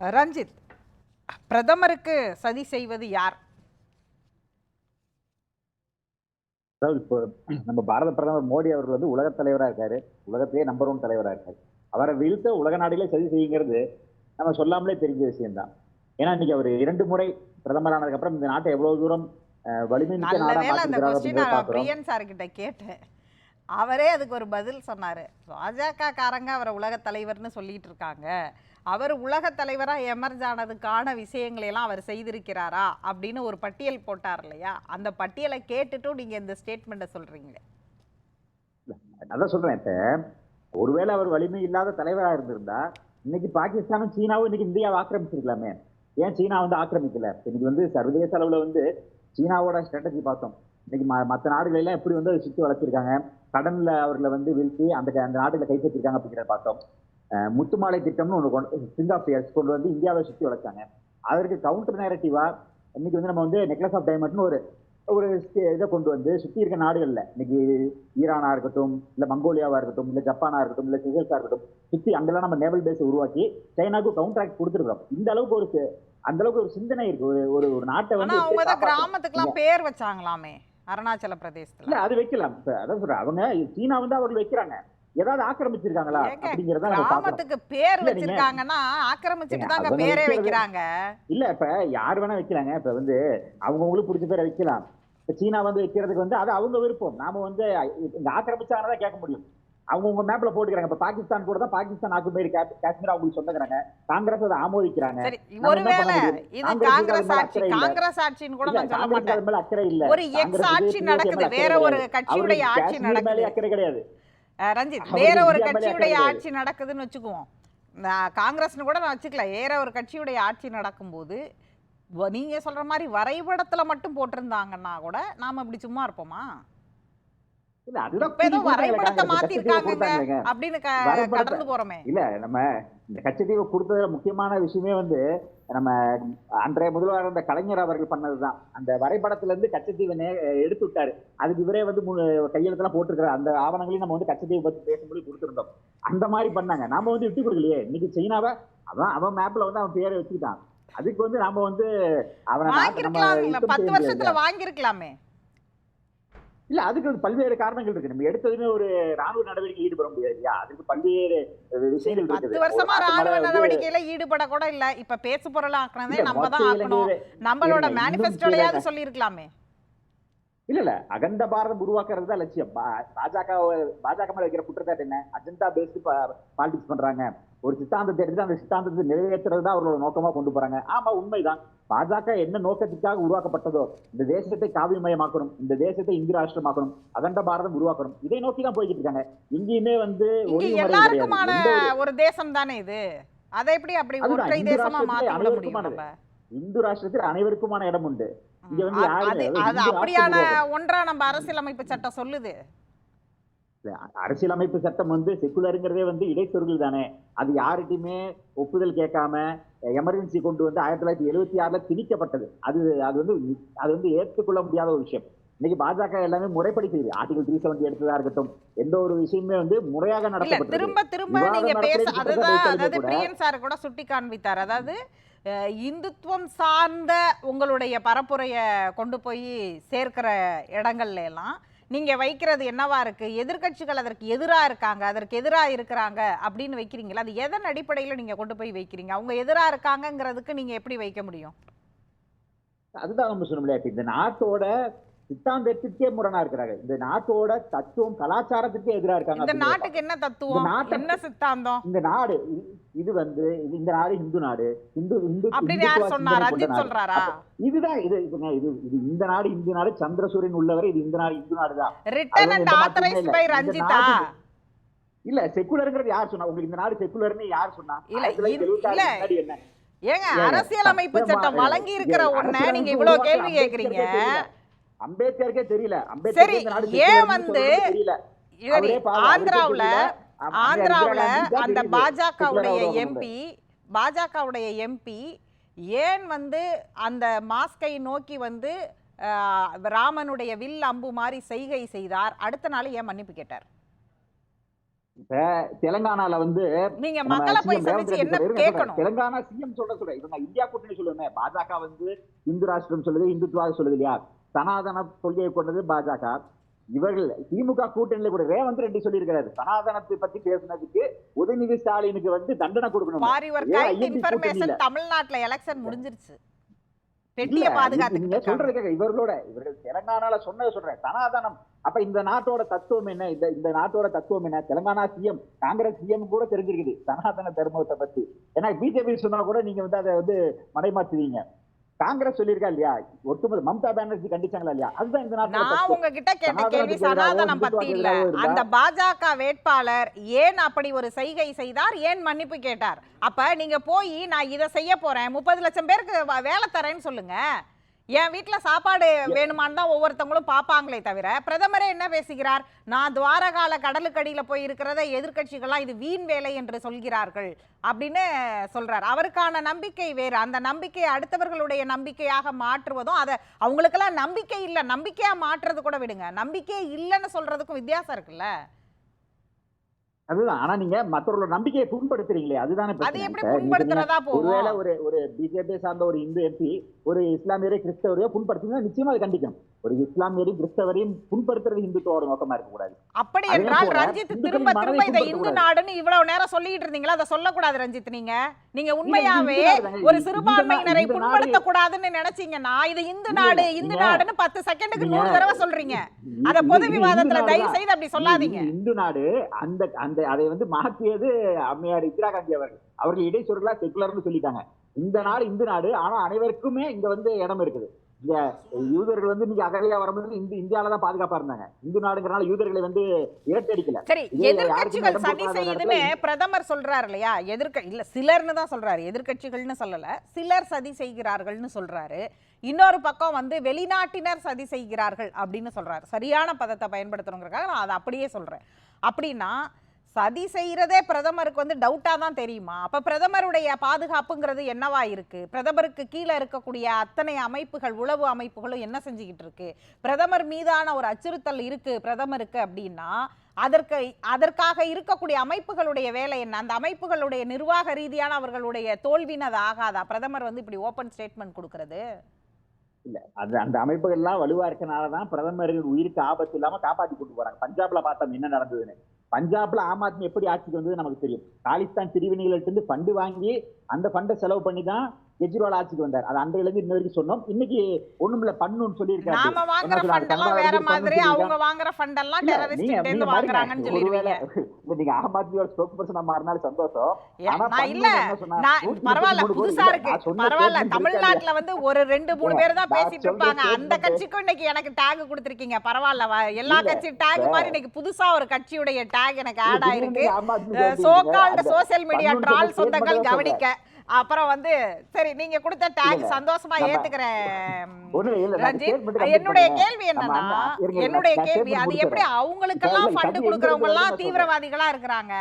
ரஞ்சித் பிரதமருக்கு சதி செய்வது யார்? அதாவது இப்போ நம்ம பாரத பிரதமர் மோடி அவர்கள் வந்து உலகத் தலைவரா இருக்காரு. உலகத்திலேயே நம்பர் ஒன் தலைவரா இருக்காரு. அவரை வீழ்த்த உலக நாடுகளே சதி செய்யுங்கிறது நம்ம சொல்லாமலே தெரிஞ்ச விஷயம்தான். ஏன்னா இன்னைக்கு அவர் இரண்டு முறை பிரதமரானதுக்கு அப்புறம் இந்த நாட்டை எவ்வளவு தூரம் வலிமை பிரியன் சார் கிட்ட கேட்டேன். அவரே அதுக்கு ஒரு பதில் சொன்னாரு. பாஜக காரங்க அவரை உலக தலைவர்னு சொல்லிட்டு இருக்காங்க. அவர் உலக தலைவராக எமர்ஜ் ஆனதுக்கான விஷயங்களையெல்லாம் அவர் செய்திருக்கிறாரா அப்படின்னு ஒரு பட்டியல் போட்டார் இல்லையா? அந்த பட்டியலை கேட்டுட்டும் நீங்கள் இந்த ஸ்டேட்மெண்ட்டை சொல்றீங்களே அதான் சொல்கிறேன் இப்போ ஒருவேளை அவர் வலிமை இல்லாத தலைவராக இருந்திருந்தா இன்னைக்கு பாகிஸ்தானும் சீனாவும் இன்னைக்கு இந்தியாவை ஆக்கிரமிச்சிருக்கலாமே. ஏன் சீனா வந்து ஆக்கிரமிக்கல? இன்னைக்கு வந்து சர்வதேச அளவில் வந்து சீனாவோட ஸ்ட்ராட்டஜி பார்த்தோம். இன்னைக்கு ம- நாடுகளெல்லாம் எப்படி வந்து அதை சுற்றி வளர்த்திருக்காங்க கடனில் அவர்களை வந்து வீழ்த்தி அந்த அந்த நாடுகளை கைப்பற்றிருக்காங்க அப்படிங்கிறத பார்த்தோம். முத்துமாலை திட்டம்னு ஒன்று கொண்டு சிங் ஆஃப் இயர்ஸ் கொண்டு வந்து இந்தியாவை சுத்தி வளர்த்தாங்க. அதற்கு கவுண்டர் நேரட்டிவா இன்னைக்கு வந்து நம்ம வந்து நெக்லஸ் ஆஃப் டைமண்ட்னு ஒரு ஒரு இதை கொண்டு வந்து சுத்தி இருக்க நாடுகள்ல இன்னைக்கு ஈரானா இருக்கட்டும் இல்ல மங்கோலியாவா இருக்கட்டும் இல்ல ஜப்பானா இருக்கட்டும் இல்ல சிசல்ஸா இருக்கட்டும் சுத்தி அங்கெல்லாம் நம்ம நேவல் பேஸ் உருவாக்கி சைனாக்கு கவுண்டராக்ட் கொடுத்துருக்கோம் இந்த அளவுக்கு ஒரு அந்த அளவுக்கு ஒரு சிந்தனை இருக்கு. ஒரு ஒரு ஒரு நாட்டை வந்து அவங்க? கிராமத்துக்குலாம் பேர் வச்சாங்களாமே அருணாச்சல பிரதேசத்துல. இல்ல அது வைக்கலாம். அதான் சொல்றேன். அவங்க சீனா வந்து அவர்கள் வைக்கிறாங்க. ஏதாவது ஆக்கிரமிச்சிருக்காங்களா அப்படிங்கறத கிராமத்துக்கு பேர் வச்சிருக்காங்கன்னா ஆக்கிரமிச்சுட்டு தாங்க பேரே வைக்கிறாங்க. இல்ல இப்ப யார் வேணா வைக்கலாங்க. இப்ப வந்து அவங்கவுங்களுக்கு பிடிச்ச பேரை வைக்கலாம். இப்ப சீனா வந்து வைக்கிறதுக்கு வந்து அது அவங்க விருப்பம். நாம வந்து இந்த ஆக்கிரமிச்சாங்கதான் கேட்க முடியும். அவங்க உங்க மேப்ல போட்டுக்கிறாங்க. இப்ப பாகிஸ்தான் கூட தான் பாகிஸ்தான் ஆக்குமேரி காஷ்மீர் அவங்களுக்கு சொந்தக்கிறாங்க காங்கிரஸ் அதை ஆமோதிக்கிறாங்க. ஒருவேளை? இது காங்கிரஸ் ஆட்சி. காங்கிரஸ் ஆட்சின்னு கூட நான் சொல்ல மாட்டேன். அக்கறை இல்ல. ஒரு எக்ஸ் ஆட்சி நடக்குது. வேற ஒரு. கட்சியுடைய ஆட்சி நடக்குது. அக்கறை கிடையாது. ரஞ்சித் வேற ஒரு கட்சியுடைய ஆட்சி நடக்குதுன்னு வச்சுக்குவோம். காங்கிரஸ்னு கூட நான் வச்சுக்கல. வேற ஒரு கட்சியுடைய ஆட்சி நடக்கும்போது நீங்க சொல்ற மாதிரி வரைபடத்துல மட்டும் போட்டிருந்தாங்கன்னா கூட நாம இப்படி சும்மா இருப்போமா? இல்ல நம்ம இந்த கச்சத்தீவை கொடுத்ததுல முக்கியமான விஷயமே வந்து நம்ம அன்றைய முதல்வர் இருந்த கலைஞர் அவர்கள் பண்ணதுதான். அந்த வரைபடத்துல இருந்து கச்சத்தீவை எடுத்து விட்டாரு. அதுக்கு இவரே வந்து கையெழுத்தெல்லாம் போட்டிருக்கிற அந்த ஆவணங்களையும் நம்ம வந்து கச்சத்தீவை பத்தி பேசும்போது கொடுத்திருந்தோம். அந்த மாதிரி பண்ணாங்க. நாம வந்து விட்டு கொடுக்கலையே. இன்னைக்கு சீனாவை அவன் அவன் மேப்ல வந்து அவன் பேரை வச்சுக்கிட்டான். அதுக்கு வந்து நாம வந்து அவனை பத்து வருஷத்துல. வாங்கிருக்கலாமே இல்ல அதுக்கு பல்வேறு காரணங்கள் இருக்கு. நம்ம எடுத்ததுமே ஒரு ராணுவ நடவடிக்கை ஈடுபட முடியாது இல்லையா? அதுக்கு பல்வேறு விஷயங்கள் பத்து வருஷமா ராணுவ நடவடிக்கையில ஈடுபட கூட இல்ல. இப்ப பேசு பொருள் ஆக்கணதே இல்ல, நம்ம தான் ஆக்கணும். நம்மளோட கீழே- சொல்லியிருக்கலாமே. இல்ல இல்ல அகண்ட பாரதம் உருவாக்குறது தான் லட்சியம். பா- பாஜக பாஜக மேல வைக்கிற குற்றச்சாட்டு என்ன? அஜெண்டா பேஸ்டு பாலிடிக்ஸ் பண்றாங்க. ஒரு சித்தாந்தத்தை எடுத்து அந்த சித்தாந்தத்தை நிறைவேற்றுறது தான் அவர்களோட நோக்கமா கொண்டு போறாங்க. ஆமா உண்மைதான். பாஜக என்ன நோக்கத்துக்காக உருவாக்கப்பட்டதோ இந்த தேசத்தை காவியமயமாக்கணும் இந்த தேசத்தை இந்து ராஷ்டிரமாக்கணும் அகண்ட பாரதம் உருவாக்கணும் இதை நோக்கி தான் போய்கிட்டு இருக்காங்க. எங்கேயுமே வந்து எல்லாருக்குமான ஒரு- தேசம் தானே இது? அதை எப்படி அப்படி ஒற்றை தேசமா மாத்தி முடியும் இந்து ராஷ்டிரத்தில் அனைவருக்குமான இடம் உண்டு. இங்க வந்து அப்படியான ஒன்றா நம்ம அரசியலமைப்பு சட்டம் சொல்லுது. அரசியலமைப்பு சட்டம் வந்து செக்குலருங்கிறதே வந்து இடைச்சொற்கள் தானே. அது யார்கிட்டயுமே ஒப்புதல் கேட்காம எமர்ஜென்சி கொண்டு வந்து ஆயிரத்தி தொள்ளாயிரத்தி எழுபத்தி ஆறுல திணிக்கப்பட்டது. அது அது வந்து அது வந்து ஏற்றுக்கொள்ள முடியாத ஒரு விஷயம். இன்னைக்கு பாஜக எல்லாமே முறைப்படி செய்யுது ஆர்டிகல் த்ரீ செவன்டி எடுத்ததா இருக்கட்டும் எந்த ஒரு விஷயமே வந்து முறையாக நடத்தப்பட்டது. திரும்ப திரும்ப நீங்க பேச அதுதான் அதாவது பிரியன் சார் கூட சுட்டி காண்பித்தார். அதாவது இந்துத்துவம் சார்ந்த உங்களுடைய பரப்புரைய கொண்டு போய் சேர்க்கிற இடங்கள்ல எல்லாம் நீங்க வைக்கிறது என்னவா இருக்கு? எதிர்கட்சிகள் அதற்கு எதிரா இருக்காங்க. அதற்கு எதிரா இருக்கிறாங்க அப்படின்னு வைக்கிறீங்களா? அது எதன் அடிப்படையில நீங்க கொண்டு போய் வைக்கிறீங்க? அவங்க எதிரா இருக்காங்கங்கிறதுக்கு நீங்க எப்படி வைக்க முடியும்? அதுதான் நம்ம சொன்னோம்ல இப்ப இந்த நாட்டோட சித்தாந்தத்திற்கே முரணா இருக்கிறாங்க இந்த நாட்டோட தத்துவம் கலாச்சாரத்துக்கே எதிரா இருக்காங்க இந்த நாட்டுக்கு என்ன தத்துவம்? என்ன சித்தாந்தம்? இந்த நாடு இது- வந்து இந்த நாடு இந்து நாடு. இந்து இந்து இதுதான் இது இது இது இந்த நாடு இந்து நாடு சந்திரசூரியன் உள்ளவரை இது இந்த நாடு இந்து நாடு தான் இல்ல. செக்குலருங்கிறது யார் சொன்னா? உங்களுக்கு இந்த நாடு செக்குலர்னு யார் சொன்னா? இல்ல, என்ன? ஏங்க அரசியலமைப்பு சட்டமா- வழங்கி இருக்கிற ஒண்ண நீங்க இவ்வளவு கேள்வி கேக்குறீங்க. அம்பேத்கருக்கே தெரியல. அம்பேத்கர் ஏன் வந்து ஆந்திராவுல ஆந்திராவுல அந்த. பாஜகவுடைய. எம்பி பாஜகவுடைய எம்பி ஏன் வந்து அந்த மாஸ்கை நோக்கி வந்து ராமனுடைய வில் அம்பு மாதிரி செய்கை செய்தார் அடுத்த நாள் ஏன் மன்னிப்பு கேட்டார் இப்ப தெலுங்கானால வந்து நீங்க மக்களை போய் சந்திச்சு என்ன கேட்கணும். தெலுங்கானா சிஎம் சொல்ற சொல்ற இவங்க இந்தியா கூட்டணி சொல்லுமே பாஜக வந்து இந்து ராஷ்டிரம் சொல்லுது இந்துத்துவா சொல்லுது இல்லையா சனாதன கொள்கையை கொண்டது பாஜக. இவர்கள் திமுக கூட்டணியில கூட ரேவந்த் ரெட்டி சொல்லியிருக்கிறாரு. சனாதனத்தை பத்தி பேசுனதுக்கு உதயநிதி ஸ்டாலினுக்கு வந்து தண்டனை கொடுக்கணும்? தமிழ்நாட்டுல எலெக்ஷன் முடிஞ்சிருச்சு. இவர்களோட இவர்கள் தெலுங்கானால சொன்னதை சொல்றேன். சனாதனம். அப்ப இந்த நாட்டோட தத்துவம் என்ன? இந்த இந்த நாட்டோட தத்துவம் என்ன? தெலுங்கானா சிஎம் காங்கிரஸ் சிஎம் கூட தெரிஞ்சிருக்குது. சனாதன தர்மத்தை பத்தி. ஏன்னா பிஜேபி சொன்னா கூட நீங்க வந்து அதை வந்து மடைமாத்துவீங்க காங்கிரஸ் சொல்லியிருக்கா இல்லையா? ஒட்டுமொத்த மம்தா பானர்ஜி கண்டிச்சாங்களா இல்லையா? அதுதான் இந்த நான். உங்ககிட்ட கேட்ட கேள்வி சனாதனம் பத்தி இல்ல. அந்த பாஜக வேட்பாளர் ஏன் அப்படி ஒரு செய்கை செய்தார்? ஏன் மன்னிப்பு கேட்டார்? அப்ப நீங்க போய் நான் இதை செய்ய போறேன். முப்பது லட்சம் பேருக்கு வேலை தரேன்னு சொல்லுங்க. என் வீட்ல சாப்பாடு வேணுமான்னு தான் ஒவ்வொருத்தவங்களும் பார்ப்பாங்களே தவிர பிரதமரே என்ன பேசுகிறார்? நான் துவாரகால கடலுக்கடியில போய் இருக்கிறத எதிர்க்கட்சிகள்லாம் இது வீண் வேலை என்று சொல்கிறார்கள் அப்படின்னு சொல்றார். அவருக்கான நம்பிக்கை வேறு. அந்த நம்பிக்கையை அடுத்தவர்களுடைய நம்பிக்கையாக மாற்றுவதும் அதை அவங்களுக்கெல்லாம் நம்பிக்கை இல்லை. நம்பிக்கையா மாற்றுறது கூட விடுங்க. நம்பிக்கையே இல்லைன்னு சொல்றதுக்கும் வித்தியாசம் இருக்குல்ல? அதுதான். ஆனா நீங்க மற்றவர்களோட நம்பிக்கையை புண்படுத்துறீங்களே அதுதானே ஒருவேளை ஒரு ஒரு பிஜேபி சார்ந்த ஒரு இந்து எம்பி ஒரு இஸ்லாமியரை கிறிஸ்தவரையோ புண்படுத்தினா நிச்சயமா அது கண்டிக்கும் ஒரு இஸ்லாமியரையும் கிறிஸ்தவரையும் புண்படுத்துறது இந்துத்துவோட நோக்கமா இருக்கக்கூடாது அப்படி அதே என்றால் ரஞ்சித் திரும்ப திரும்ப இந்த இந்து. நாடுன்னு இவ்வளவு நேரம் சொல்லிட்டு இருந்தீங்களா? அதை சொல்லக்கூடாது ரஞ்சித் நீங்க. நீங்க உண்மையாவே. ஒரு சிறுபான்மையினரை புண்படுத்த கூடாதுன்னு நினைச்சீங்கன்னா இது இந்து நாடு இந்து நாடுன்னு பத்து செகண்டுக்கு நூறு தடவை சொல்றீங்க. இது- அத இது- பொது இது விவாதத்துல தயவு. செய்து அப்படி சொல்லாதீங்க. இது இந்து நாடு அந்த அந்த அதை வந்து மாற்றியது அம்மையார் இந்திரா காந்தி அவர்கள். அவர்கள் இடைச்சொருகளா செக்குலர்னு சொல்லிட்டாங்க. இந்த நாடு இந்து நாடு ஆனா அனைவருக்குமே இங்க வந்து இடம் இருக்குது. இங்க யூதர்கள் வந்து நீங்க அகலையா வரும்போது இந்த இந்தியால தான் பாதுகாப்பா இருந்தாங்க. இந்து நாடுங்கிறனால யூதர்களை வந்து இரட்டடிக்கல சரி யாருக்குமே சதி கொடுக்காத பிரதமர் சொல்றாரு இல்லையா? எதிர்க்க இல்ல சிலர்னு தான் சொல்றாரு. எதிர்க்கட்சிகள்னு சொல்லல. சிலர் சதி செய்கிறார்கள்னு சொல்றாரு. இன்னொரு பக்கம் வந்து வெளிநாட்டினர் சதி செய்கிறார்கள் அப்படின்னு சொல்றாரு. சரியான பதத்தை பயன்படுத்தணுங்கிறதுக்காக நான் அதை அப்படியே சொல்றேன். அப்படின்னா சதி செய்யறதே பிரதமருக்கு வந்து டவுட்டா தான் தெரியுமா? அப்ப பிரதமருடைய பாதுகாப்புங்கிறது என்னவா இருக்கு? பிரதமருக்கு கீழே இருக்கக்கூடிய அத்தனை அமைப்புகள் உளவு அமைப்புகளும் என்ன செஞ்சுக்கிட்டு இருக்கு? பிரதமர் மீதான ஒரு அச்சுறுத்தல் இருக்கு பிரதமருக்கு அப்படின்னா அதற்கு அதற்காக இருக்கக்கூடிய அமைப்புகளுடைய வேலை என்ன? அந்த அமைப்புகளுடைய நிர்வாக ரீதியான அவர்களுடைய தோல்வின்னு அது ஆகாதா? பிரதமர் வந்து இப்படி ஓபன் ஸ்டேட்மெண்ட் கொடுக்கறது? அது அந்த அமைப்புகள் எல்லாம் வலுவா இருக்கனாலதான் பிரதமரின் உயிருக்கு ஆபத்து இல்லாம காப்பாத்தி கொண்டு போறாங்க. பஞ்சாப்ல பார்த்தோம் என்ன நடந்ததுன்னு. பஞ்சாப்ல ஆம் ஆத்மி எப்படி ஆட்சிக்கு வந்தது நமக்கு தெரியும். காலிஸ்தான் பிரிவினைகள்ட்ட இருந்து ஃபண்டு வாங்கி அந்த ஃபண்டை செலவு பண்ணி தான் கெஜ்ரிவால் ஆட்சிக்கு வந்தார். அது அன்றையில இருந்து இன்ன வரைக்கும் சொன்னோம். இன்னைக்கு ஒண்ணுமில்ல பண்ணுன்னு சொல்லியிருக்காரு. நாம வாங்குற? ஃபண்ட் எல்லாம் வேற மாதிரி அவங்க வாங்குற ஃபண்ட் எல்லாம் இல்ல, டெரரிஸ்ட் பாருங்க. வாங்குறாங்கன்னு ஒருவேளை சொல்லிடுவீங்க. இல்ல, நீங்க ஆம் ஆத்மியோட ஸ்போக் பர்சன் மாறினாலும் சந்தோஷம். ஆனா இல்ல? நான் பரவாயில்ல புதுசா இருக்கு. பரவாயில்ல. தமிழ்நாட்டுல வந்து ஒரு ரெண்டு மூணு பேர் தான் பேசிட்டு இருப்பாங்க. அந்த கட்சிக்கும் இன்னைக்கு எனக்கு டேக் கொடுத்திருக்கீங்க. பரவாயில்ல எல்லா இல்ல, கட்சி டேக் மாதிரி இன்னைக்கு புதுசா ஒரு கட்சியுடைய டேக் எனக்கு இல்ல, ஆட் ஆயிருக்கு. சோகால்டு அந்த சோசியல் மீடியா ட்ரால் சொந்தங்கள் கவனிக்க. அப்புறம் வந்து சரி நீங்க கொடுத்த டேக் சந்தோஷமா ஏத்துக்கிறேன் என்னுடைய. கேள்வி என்னன்னா என்னுடைய கேள்வி அது எப்படி. அவங்களுக்கெல்லாம் ஃபண்ட் கொடுக்கறவங்க எல்லாம் தீவிரவாதிகளா இருக்கிறாங்க?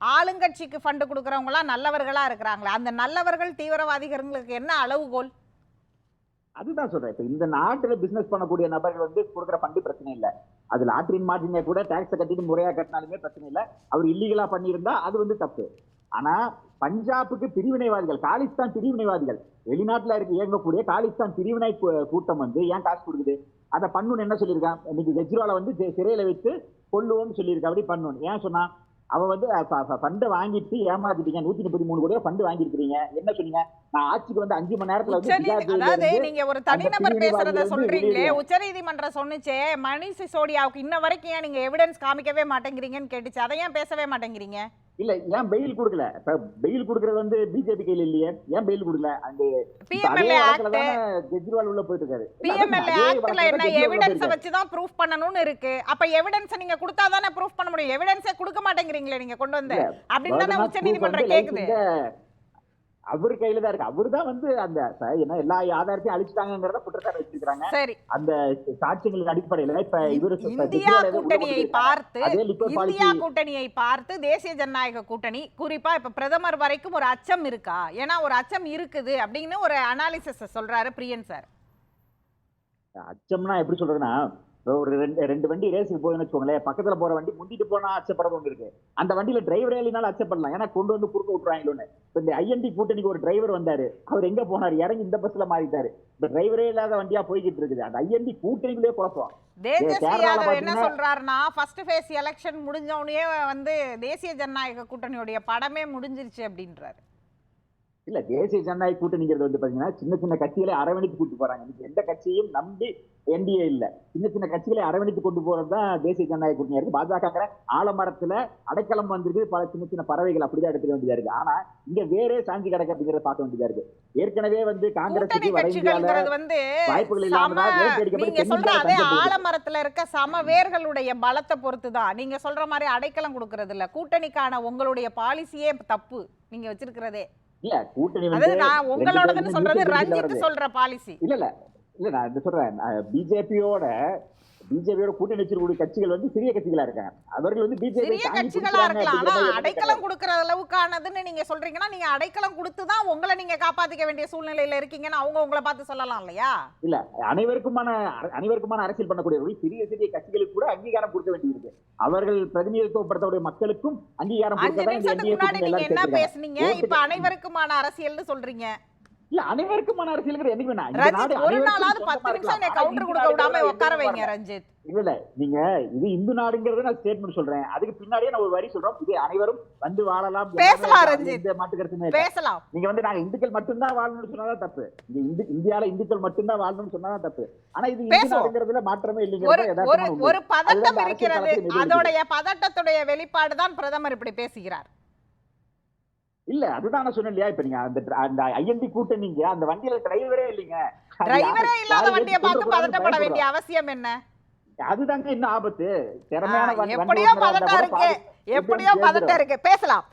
ஆளுங்கட்சிக்கு ஃபண்ட் கொடுக்கறவங்க எல்லாம் நல்லவர்களா இருக்கிறாங்களே அந்த நல்லவர்கள் தீவிரவாதிகளுக்கு என்ன அளவுகோல்? அதுதான் சொல்றேன். இப்ப இந்த நாட்டுல பிசினஸ் பண்ணக்கூடிய நபர்கள் வந்து கொடுக்குற ஃபண்டு பிரச்சனை இல்ல. அது லாட்ரின் மார்ஜினை கூட டாக்ஸ் கட்டிட்டு முறையா கட்டினாலுமே பிரச்சனை இல்ல. அவர் இல்லீகலா பண்ணியிருந்தா அது வந்து தப்பு. ஆனா பஞ்சாபுக்கு பிரிவினைவாதிகள் காலிஸ்தான் பிரிவினைவாதிகள் வெளிநாட்டுல இருக்க இயங்கக்கூடிய காலிஸ்தான் பிரிவினை கூட்டம் வந்து ஏன் காசு கொடுக்குது? அதை பண்ணுன்னு என்ன சொல்லியிருக்கான்? இன்னைக்கு கெஜ்ரிவாலை வந்து சிறையில வைத்து கொல்லுவோம்னு சொல்லியிருக்கா அப்படி பண்ணணும் ஏன் சொன்னா அவன் வந்து ஃபண்டை வாங்கிட்டு ஏமாத்திட்டீங்க. நூத்தி முப்பத்தி மூணு கோடியா ஃபண்டு வாங்கியிருக்கிறீங்க. என்ன சொன்னீங்க? நான் ஆட்சிக்கு வந்து அஞ்சு மணி நேரத்துல வந்து அதாவது நீங்க ஒரு தனிநபர் பேசுறத சொல்றீங்களே. உச்சநீதிமன்றம் சொன்னுச்சே மணிஷ் சிசோடியாவுக்கு இன்ன வரைக்கும் ஏன் நீங்க எவிடன்ஸ் காமிக்கவே மாட்டேங்கிறீங்கன்னு கேட்டுச்சு. அதை ஏன் பேசவே மாட்டேங்கிறீங்க? இல்ல ஏன் பெயில் கொடுக்கல? இப்ப பெயில் கொடுக்கறது வந்து பிஜேபி கையில இல்லையே? ஏன் பெயில் கொடுக்கல? தானே கெஜ்ரிவால் உள்ள போயிட்டு இருக்காரு பிஎம்எல்ஏ ஆக்ட்ல என்ன எவிடன்ஸ. வச்சு தான் ப்ரூஃப் பண்ணணும்னு இருக்கு. அப்ப எவிடன்ஸ் நீங்க கொடுத்தா தானே ப்ரூஃப் பண்ண முடியும். எவிடன்ஸே கொடுக்க மாட்டேங்கிறீங்களே நீங்க கொண்டு வந்து. அப்படின்னு தானே உச்ச நீதிமன்றம் கேக்குது. அவர் கையில தான் இருக்கு. அவர் தான் வந்து அந்த என்ன எல்லா ஆதாரத்தையும் அழிச்சிட்டாங்கிறத குற்றச்சாட்டு வச்சிருக்காங்க சரி. அந்த சாட்சியங்களின் அடிப்படையில இப்ப இவரு இந்தியா கூட்டணியை. பார்த்து இந்தியா கூட்டணியை பார்த்து தேசிய ஜனநாயக கூட்டணி குறிப்பா இப்ப பிரதமர் வரைக்கும் ஒரு அச்சம் இருக்கா? ஏன்னா ஒரு அச்சம் இருக்குது அப்படின்னு ஒரு அனாலிசிஸ் சொல்றாரு பிரியன் சார். அச்சம்னா எப்படி சொல்றதுன்னா ஒரு ரெண்டு ரெண்டு வண்டி ரேஸுக்கு போகுதுன்னு வச்சுக்கோங்களேன் பக்கத்துல போற வண்டி முந்திட்டு போனா அச்சப்படுறது ஒன்று இருக்கு அந்த வண்டியில டிரைவரே இல்லைனாலும் அச்சப்படலாம். ஏன்னா கொண்டு வந்து குறுக்க விட்டுருவாங்களோன்னு. இப்ப இந்த ஐஎன்டி கூட்டணிக்கு ஒரு டிரைவர் வந்தாரு. அவர் எங்க போனாரு? இறங்கி இந்த பஸ்ல மாறிட்டாரு. இப்ப டிரைவரே இல்லாத வண்டியா போய்கிட்டு இருக்குது. அந்த ஐஎன்டி கூட்டணிக்குள்ளே குழப்பம். என்ன சொல்றாருன்னா ஃபர்ஸ்ட் ஃபேஸ் எலெக்ஷன் முடிஞ்ச உடனே வந்து தேசிய ஜனநாயக கூட்டணியுடைய படமே முடிஞ்சிருச்சு அப்படின்றாரு. இல்ல தேசிய ஜனநாயக கூட்டணிங்கிறது வந்து பாத்தீங்கன்னா சின்ன சின்ன கட்சிகளை அரவணைத்து கூட்டு போறாங்க. இன்னைக்கு எந்த கட்சியும் நம்பி என்டிஏ இல்ல. சின்ன சின்ன கட்சிகளை அரவணைத்து கொண்டு போறது தான் தேசிய ஜனநாயக கூட்டணியா இருக்கு. பாஜக ஆலமரத்துல அடைக்கலம் வந்திருக்கு. பல சின்ன சின்ன பறவைகள் அப்படிதான் எடுத்துக்க வேண்டியதா இருக்கு. ஆனா இங்க வேறே சாஞ்சி கிடக்கு அப்படிங்கறத பார்க்க வேண்டியதா இருக்கு. ஏற்கனவே வந்து காங்கிரஸ் வட இந்தியால கட்சிகள்ங்கிறது வந்து வாய்ப்புகள் இல்லாம நீங்க சொல்ற அதே. ஆலமரத்துல இருக்க சம வேர்களுடைய பலத்தை பொறுத்து தான் நீங்க சொல்ற மாதிரி அடைக்கலம் கொடுக்கறது இல்ல கூட்டணிக்கான உங்களுடைய பாலிசியே தப்பு. நீங்க வச்சிருக்கிறதே. இல்ல கூட்டணி வந்து நான் உங்களோடதுன்னு சொல்றது ரஞ்சித். சொல்ற பாலிசி இல்ல இல்ல. இல்ல நான் சொல்றேன். பிஜேபியோட பிஜேபியோட கூட்டணி வச்சிருக்கக்கூடிய கட்சிகள் வந்து சிறிய கட்சிகளா இருக்காங்க. அவர்கள் வந்து பிஜேபி சிறிய கட்சிகளா இருக்கலாம். ஆனா அடைக்கலம் கொடுக்கற அளவுக்கானதுன்னு நீங்க சொல்றீங்கன்னா நீங்க அடைக்கலம் கொடுத்து தான் உங்களை நீங்க காப்பாத்திக்க வேண்டிய சூழ்நிலையில இருக்கீங்கன்னு அவங்க உங்களை பார்த்து சொல்லலாம் இல்லையா? இல்ல அனைவருக்குமான அனைவருக்குமான அரசியல் பண்ணக்கூடியவர்கள் சிறிய சிறிய கட்சிகளுக்கு கூட அங்கீகாரம் கொடுக்க வேண்டியிருக்கு. அவர்கள் பிரதிநிதித்துவப்படுத்தக்கூடிய மக்களுக்கும் அங்கீகாரம் கொடுக்க தான் என்ன. பேசுனீங்க? இப்ப அனைவருக்குமான அரசியல்னு சொல்றீங்க. இல்ல ஒரு அனைவருக்கும் நாளாவது சொந்தமா பத்து நிமிஷம் இருக்கலாம். என்னை ஆனா கவுண்டர் கொடுக்க விடாம உட்கார வைங்க. ரஞ்சித் இல்ல இல்ல நீங்க இது இந்து நாடுங்கிறத நான் ஸ்டேட்மெண்ட் சொல்றேன் அதுக்கு பின்னாடியே நான் ஒரு வரி சொல்றோம் இது அனைவரும் வந்து வாழலாம் பேசலாம். ரஞ்சித். இல்ல. பேசலாம் நீங்க வந்து நாங்க இந்துக்கள் மட்டும்தான் வாழணும்னு சொன்னாதான் தப்பு இங்க இந்து இந்தியால இந்துக்கள் மட்டும்தான் வாழணும்னு சொன்னாதான் தப்பு ஆனா இது இந்து. நாடுங்கிறதுல மாற்றமே ஒரு இல்லைங்கிறது ஒரு. ஒரு பதட்டம் இருக்கிறது. அதோடைய பதட்டத்துடைய வெளிப்பாடு தான் பிரதமர் இப்படி பேசுகிறார் இல்ல அதுதான் நான் சொன்னேன் இல்லையா இப்ப நீங்க அந்த அந்த ஐஎன்டி கூட்டணிங்க அந்த வண்டியில டிரைவரே இல்லைங்க. டிரைவரே இல்லாத வண்டியை பார்த்து பதட்டப்பட வேண்டிய. அவசியம் என்ன? அதுதாங்க இன்னும் ஆபத்து. திறமையான எப்படியோ பதட்டம் இருக்கு. எப்படியோ பதட்டம் இருக்கு. பேசலாம்.